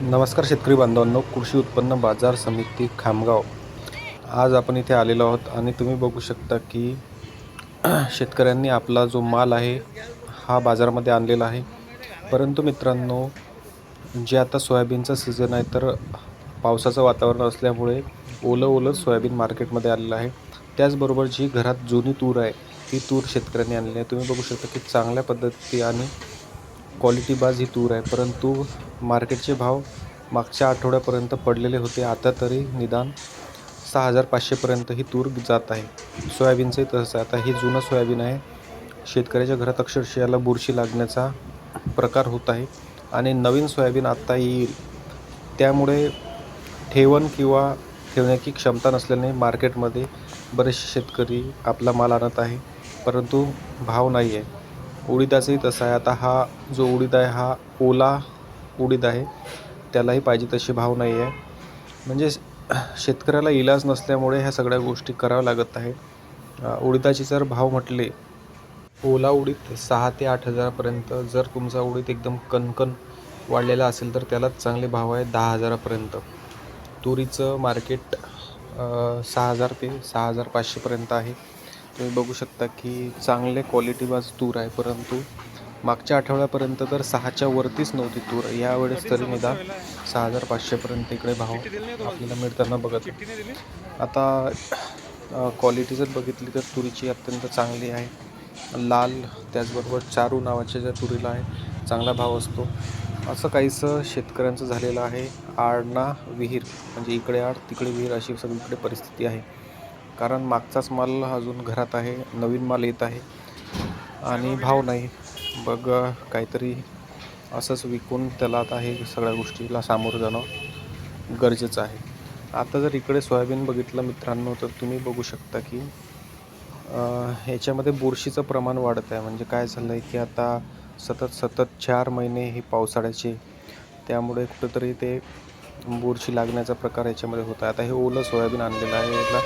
नमस्कार शेतकरी बांधवांनो कृषी उत्पन्न बाजार समिती खामगाव. आज आपण इथे आलेलो आहोत आणि तुम्ही बघू शकता की शेतकऱ्यांनी आपला जो माल आहे हा बाजारामध्ये आणलेला आहे. परंतु मित्रांनो जे आता सोयाबीनचा सीझन आहे तर पावसाचं वातावरण असल्यामुळे ओलं ओलं सोयाबीन मार्केटमध्ये आलेलं आहे. त्याचबरोबर जी घरात जुनी तूर आहे ती तूर शेतकऱ्यांनी आणली आहे. तुम्ही बघू शकता की चांगल्या पद्धती आणि क्वालिटी बाज ही तूर आहे. परंतु मार्केटचे भाव मागच्या आठवड्यापर्यंत पडलेले होते. आता तरी निदान सहा हजार पाचशेपर्यंत ही तूर जात आहे. सोयाबीनचंही तसं आहे. आता हे जुनं सोयाबीन आहे. शेतकऱ्याच्या घरात अक्षरशः याला बुरशी लागण्याचा प्रकार होत आहे. आणि नवीन सोयाबीन आत्ता येईल. त्यामुळे ठेवण किंवा ठेवण्याची क्षमता नसल्याने मार्केटमध्ये बरेचसे शेतकरी आपला माल आणत आहे. परंतु भाव नाही आहे उडीदाचंही तसं आहे. आता हा जो उडीद आहे हा ओला उडीद आहे. त्यालाही पाहिजे तसे भाव नाही आहे. म्हणजे शेतकऱ्याला इलाज नसल्यामुळे ह्या सगळ्या गोष्टी कराव्या लागत आहे उडीदाचे जर भाव म्हटले ओला उडीद सहा ते आठ हजारापर्यंत जर तुमचा उडीद एकदम कणकण वाढलेला असेल तर त्याला चांगले भाव आहे दहा हजारापर्यंत. तुरीचं मार्केट सहा हजार ते सहा हजार पाचशेपर्यंत आहे. तुम्ही बघू शकता की चांगले क्वालिटी बाज तूर आहे परंतु मागच्या आठवड्यापर्यंत तर सहाच्या वरतीच नव्हती तूर यावेळेस तरी निदान सहा हजार पाचशेपर्यंत इकडे भाव आपल्याला मिळताना बघत आता क्वालिटी जर बघितली तर तुरीची अत्यंत चांगली आहे. लाल त्याचबरोबर चारू नावाच्या ज्या तुरीला आहे चांगला भाव असतो. असं काहीसं शेतकऱ्यांचं झालेलं आहे. आडना विहीर म्हणजे इकडे आड तिकडे विहीर अशी सगळीकडे परिस्थिती आहे. कारण मागचाच माल अजून घरात आहे नवीन माल येत आहे आणि भाव नाही. बघ काहीतरी असंच विकून त्याला आता हे सगळ्या गोष्टीला सामोरं जाणं गरजेचं आहे. आता जर इकडे सोयाबीन बघितलं मित्रांनो तर तुम्ही बघू शकता की ह्याच्यामध्ये बुरशीचं प्रमाण वाढत आहे. म्हणजे काय झालं आहे की आता सतत सतत चार महिने हे पावसाळ्याचे त्यामुळे कुठंतरी ते बुरशी लागण्याचा प्रकार याच्यामध्ये होत आहे. आता हे ओलं सोयाबीन आणलेलं आहे याला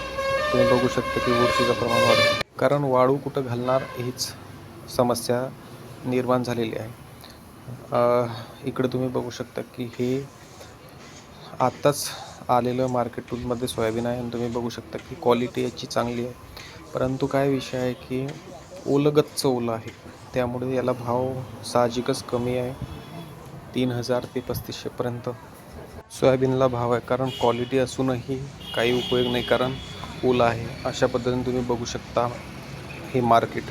तुम्ही बघू शकता की बुरशीचं प्रमाण वाढतं. कारण वाळू कुठं घालणार हीच समस्या निर्माण झालेली आहे. इकडे तुम्ही बघू शकता की हे आत्ताच आलेलं मार्केट टूलमध्ये सोयाबीन आहे आणि तुम्ही बघू शकता की क्वालिटी याची चांगली आहे. परंतु काय विषय आहे की ओलं ओलं आहे. त्यामुळे याला भाव साहजिकच कमी आहे. तीन हजार ते पस्तीसशेपर्यंत सोयाबीनला भाव आहे. कारण क्वालिटी असूनही काही उपयोग नाही. कारण पूल आहे. अशा पद्धतीने तुम्ही बघू शकता हे मार्केट.